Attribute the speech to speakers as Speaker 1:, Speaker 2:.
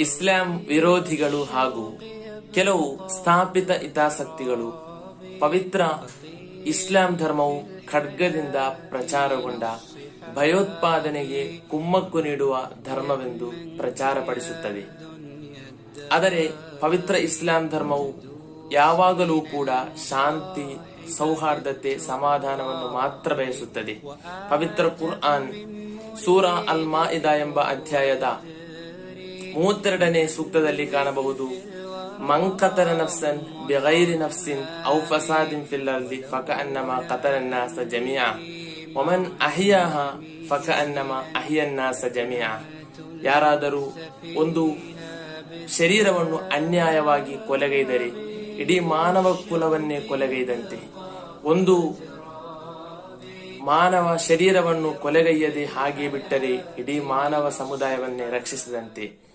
Speaker 1: ಇಸ್ಲಾಂ ವಿರೋಧಿಗಳು ಹಾಗೂ ಕೆಲವು ಸ್ಥಾಪಿತ ಹಿತಾಸಕ್ತಿಗಳು ಪವಿತ್ರ ಇಸ್ಲಾಂ ಧರ್ಮವು ಖಡ್ಗದಿಂದ ಪ್ರಚಾರಗೊಂಡ ಭಯೋತ್ಪಾದನೆಗೆ ಕುಮ್ಮಕ್ಕು ನೀಡುವ ಧರ್ಮವೆಂದು ಪ್ರಚಾರಪಡಿಸುತ್ತದೆ ಆದರೆ ಪವಿತ್ರ ಇಸ್ಲಾಂ ಧರ್ಮವು ಯಾವಾಗಲೂ ಕೂಡ ಶಾಂತಿ, ಸೌಹಾರ್ದತೆ, ಸಮಾಧಾನವನ್ನು ಮಾತ್ರ ಬಯಸುತ್ತದೆ. ಪವಿತ್ರ ಕುರ್ಆನ್ ಸೂರ ಅಲ್ ಮಾಇದಾ ಎಂಬ ಅಧ್ಯಾಯದ ಮೂವತ್ತೆರಡನೇ ಸೂಕ್ತದಲ್ಲಿ ಕಾಣಬಹುದು. ಮಂಕತರ ನಫ್ಸನ್ ಬೆಗೈರಿ ನಫ್ಸಿನ್ ಔ ಫಸಾದಿನ್ ಫಿಲ್ ಫಕ ಅನ್ನಮ ಸ ಜಮಿಯಾ ಒಮನ್ ಅಹಿಯಾಹ ಫಕ ಅನ್ನಮ ಅಹಿಯನ್ನಾಸ ಜಮಿಯಾ ಯಾರಾದರೂ ಒಂದು ಶರೀರವನ್ನು ಅನ್ಯಾಯವಾಗಿ ಕೊಲೆಗೈದರೆ, ಇಡೀ ಮಾನವ ಕುಲವನ್ನೇ ಕೊಲೆಗೈದಂತೆ. ಒಂದು ಮಾನವ ಶರೀರವನ್ನು ಕೊಲೆಗೈಯದೆ ಹಾಗೆ ಬಿಟ್ಟರೆ ಇಡೀ ಮಾನವ ಸಮುದಾಯವನ್ನೇ ರಕ್ಷಿಸಿದಂತೆ.